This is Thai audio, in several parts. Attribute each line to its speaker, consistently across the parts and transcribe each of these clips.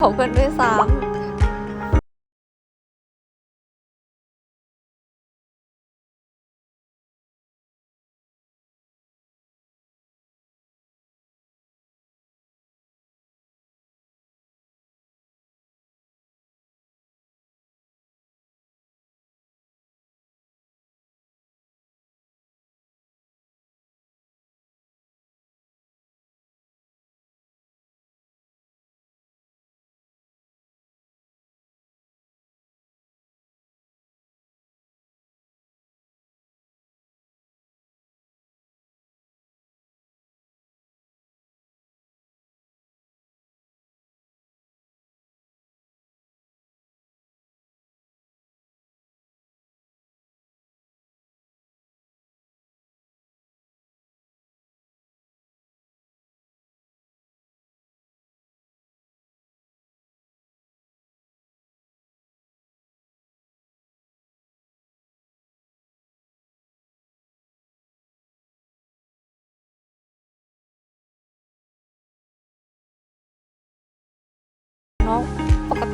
Speaker 1: ขอบกันด้วยซ้ำ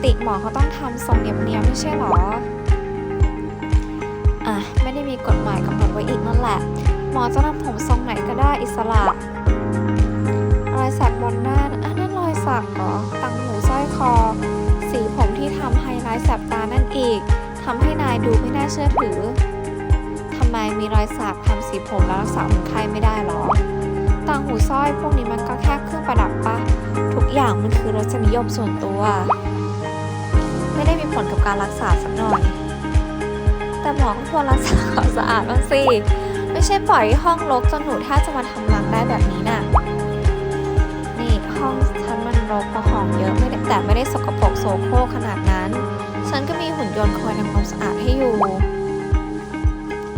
Speaker 1: ติหมอเขาต้องทำทรงเนียบๆไม่ใช่หรอ อะ ไม่ได้มีกฎหมายกำหนดไว้อีกนั่นแหละ หมอจะทำผมทรงไหนก็ได้อิสระรอยสักบนหน้าอะนั่นรอยสักเหรอตังหูสร้อยคอ สีผมที่ทำไฮไลท์แสบตานั่นอีกทำให้นายดูไม่น่าเชื่อถือทำไมมีรอยสักทำสีผมแล้วรักษาคนไข้ไม่ได้หรอต่างหูสร้อยพวกนี้มันก็แค่เครื่องประดับปะทุกอย่างมันคือรสนิยมส่วนตัว ไม่ได้มีผลกับการรักษาสักหน่อย แต่หมอก็ควรรักษาความสะอาดบ้างสิไม่ใช่ปล่อยห้องรกจนหนูแทบจะมาทำรังได้แบบนี้น่ะ นี่ห้องฉันมันรกเพราะของเยอะไม่ได้แต่ไม่ได้สกปรกโสโครกขนาดนั้น ฉันก็มีหุ่นยนต์คอยทำความสะอาดให้อยู่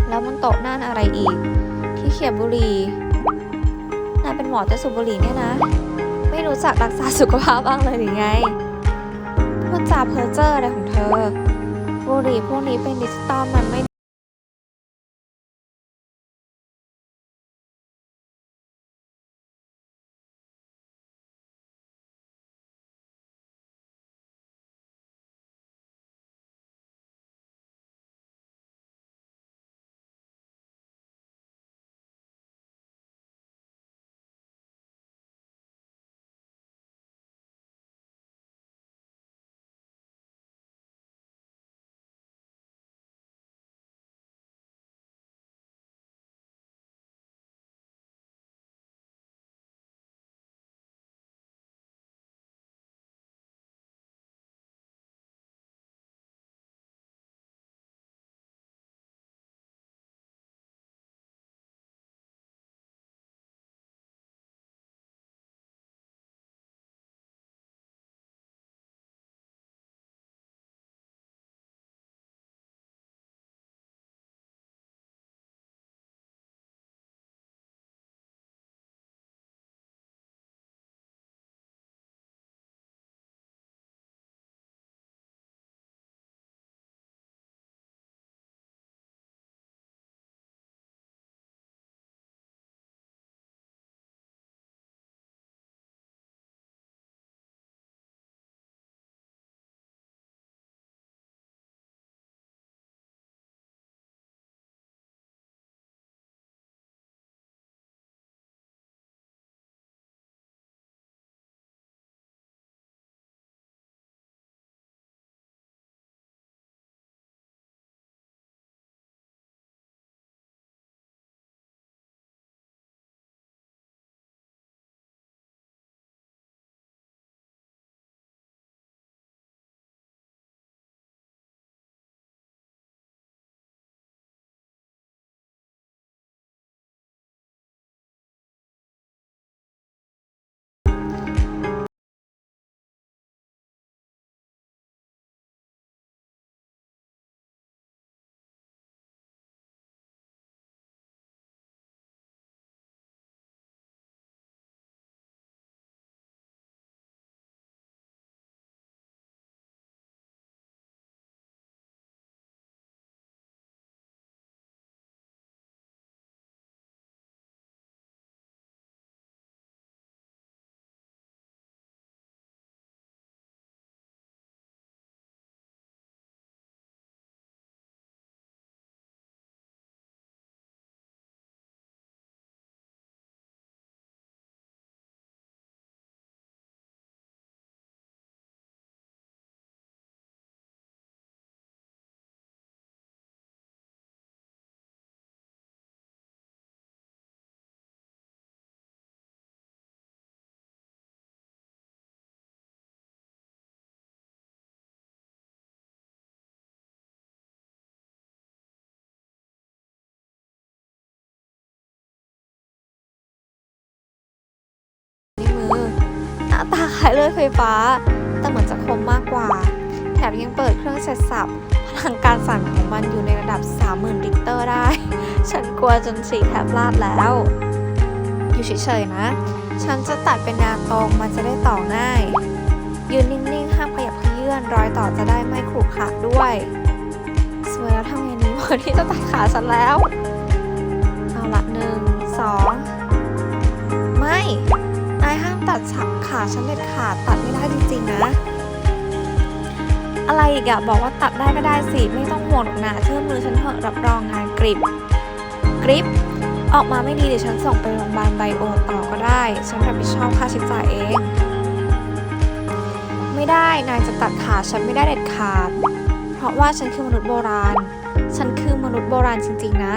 Speaker 1: แล้วมันโต๊ะนั่นอะไรอีก ที่เขียบบุหรี่นายเป็นหมอแต่สูบบุหรี่เนี่ยนะ ไม่รู้จักรักษาสุขภาพบ้างเลยหรือไง จาเพ้อเจ้ออะไรของเธอ บุหรี่พวกนี้เป็นดิจิตอลมันไม่ ล้ายเลือดไฟฟ้า แต่เหมือนจะคมมากกว่า แถมยังเปิดเครื่องเสร็จสับ พลังการสั่นของมันอยู่ในระดับ 30,000ริกเตอร์ได้ ฉันกลัวจนสีแทบลาดแล้ว อยู่เฉยๆนะ ฉันจะตัดเป็นแนวตรงมันจะได้ต่อง่าย ยืนนิ่งๆ ห้ามขยับเขยื่อนรอยต่อจะได้ไม่ขรุขระด้วยสวยแล้วทำไงนี้พอที่จะตัดขาฉันแล้ว เอาละหนึ่งสองไม่ นายห้ามตัดขาฉันเด็ดขาดตัดไม่ได้จริงๆนะ อะไรอีกอะบอกว่าตัดได้ก็ได้สิ ไม่ต้องห่วงหรอกนะเชื่อมือฉันเถอะรับรองงานกริบกริบออกมาไม่ดีเดี๋ยวฉันส่งไปโรงพยาบาลไบโอต่อก็ได้ ฉันรับผิดชอบค่าใช้จ่ายเอง ไม่ได้นายจะตัดขาฉันไม่ได้เด็ดขาด เพราะว่าฉันคือมนุษย์โบราณ ฉันคือมนุษย์โบราณจริง ๆ นะ